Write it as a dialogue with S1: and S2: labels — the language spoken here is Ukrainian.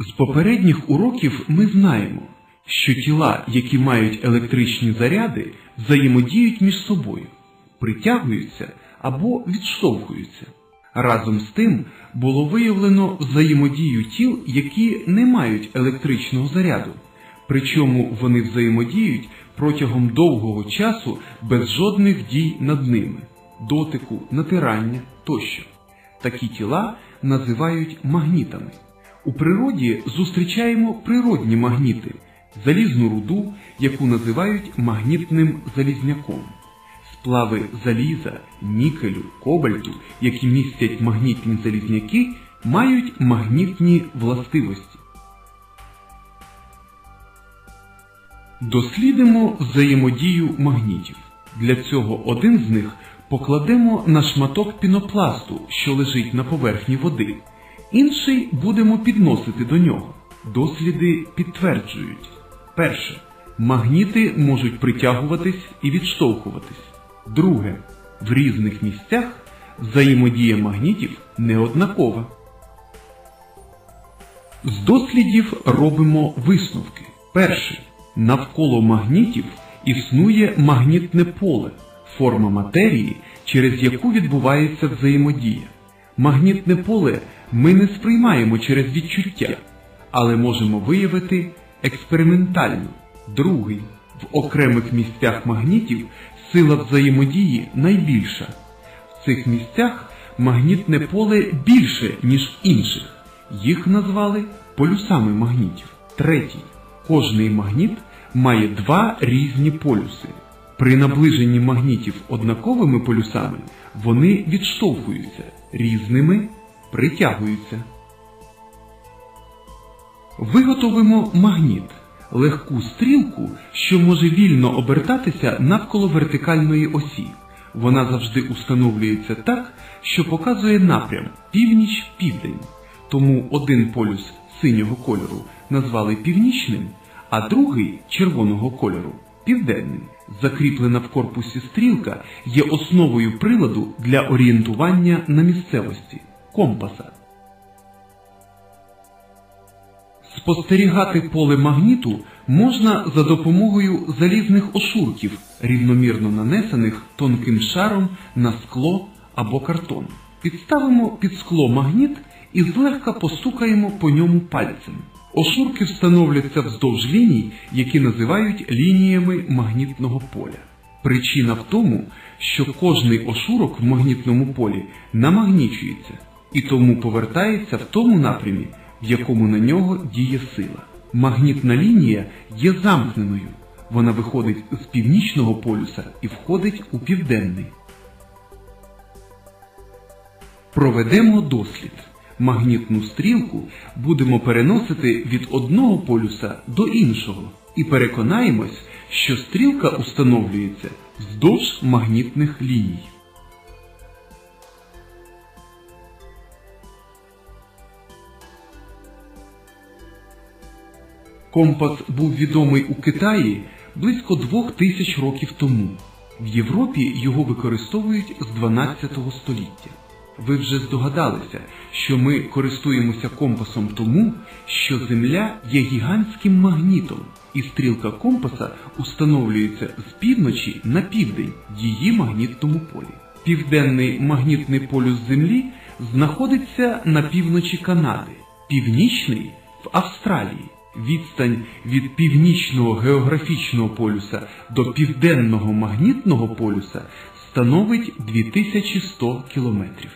S1: З попередніх уроків ми знаємо, що тіла, які мають електричні заряди, взаємодіють між собою, притягуються або відштовхуються. Разом з тим було виявлено взаємодію тіл, які не мають електричного заряду, причому вони взаємодіють протягом довгого часу без жодних дій над ними, дотику, натирання тощо. Такі тіла називають магнітами. У природі зустрічаємо природні магніти, залізну руду, яку називають магнітним залізняком. Сплави заліза, нікелю, кобальту, які містять магнітні залізняки, мають магнітні властивості. Дослідимо взаємодію магнітів. Для цього один з них покладемо на шматок пінопласту, що лежить на поверхні води. Інший будемо підносити до нього. Досліди підтверджують. Перше. Магніти можуть притягуватись і відштовхуватись. Друге. В різних місцях взаємодія магнітів неоднакова. З дослідів робимо висновки. Перше. Навколо магнітів існує магнітне поле, форма матерії, через яку відбувається взаємодія. Магнітне поле ми не сприймаємо через відчуття, але можемо виявити експериментально. Другий. В окремих місцях магнітів сила взаємодії найбільша. В цих місцях магнітне поле більше, ніж в інших. Їх назвали полюсами магнітів. Третій. Кожний магніт має два різні полюси. При наближенні магнітів однаковими полюсами вони відштовхуються, різними притягуються. Виготовимо магніт легку стрілку, що може вільно обертатися навколо вертикальної осі. Вона завжди установлюється так, що показує напрям північ-південь. Тому один полюс синього кольору назвали північним, а другий червоного кольору південним. Закріплена в корпусі стрілка є основою приладу для орієнтування на місцевості компаса. Спостерігати поле магніту можна за допомогою залізних ошурків, рівномірно нанесених тонким шаром на скло або картон. Підставимо під скло магніт і злегка постукаємо по ньому пальцем. Ошурки встановляться вздовж ліній, які називають лініями магнітного поля. Причина в тому, що кожний ошурок в магнітному полі намагнічується і тому повертається в тому напрямі, в якому на нього діє сила. Магнітна лінія є замкненою. Вона виходить з північного полюса і входить у південний. Проведемо дослід. Магнітну стрілку будемо переносити від одного полюса до іншого і переконаємось, що стрілка установлюється вздовж магнітних ліній. Компас був відомий у Китаї близько двох тисяч років тому. В Європі його використовують з 12 століття. Ви вже здогадалися, що ми користуємося компасом тому, що Земля є гігантським магнітом, і стрілка компаса установлюється з півночі на південь її магнітному полі. Південний магнітний полюс Землі знаходиться на півночі Канади, північний в Австралії. Відстань від північного географічного полюса до південного магнітного полюса становить 2100 кілометрів.